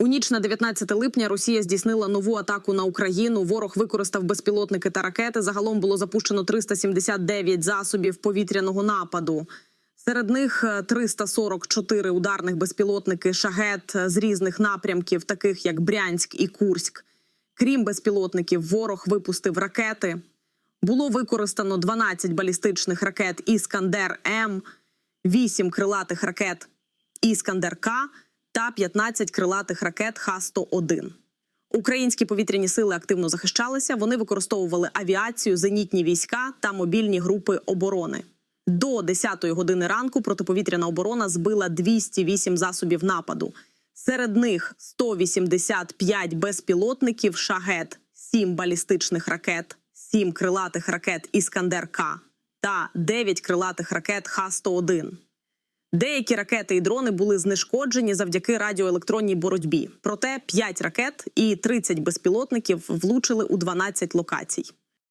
У ніч на 19 липня Росія здійснила нову атаку на Україну. Ворог використав безпілотники та ракети. Загалом було запущено 379 засобів повітряного нападу. Серед них е, 344 ударних безпілотники шагет з різних напрямків, таких як Брянськ і Курськ. Крім безпілотників, ворог випустив ракети. Було використано 12 балістичних ракет Іскандер М, 8 крилатих ракет Іскандер К та 15 крилатих ракет Х-101. Українські повітряні сили активно захищалися. Вони використовували авіацію, зенітні війська та мобільні групи оборони. До 10-ї години ранку протиповітряна оборона збила 208 засобів нападу. Серед них 185 безпілотників Шагет, 7 балістичних ракет, 7 крилатих ракет Іскандер К та 9 крилатих ракет Х-101. Деякі ракети і дрони були знешкоджені завдяки радіоелектронній боротьбі. Проте 5 ракет і 30 безпілотників влучили у 12 локацій.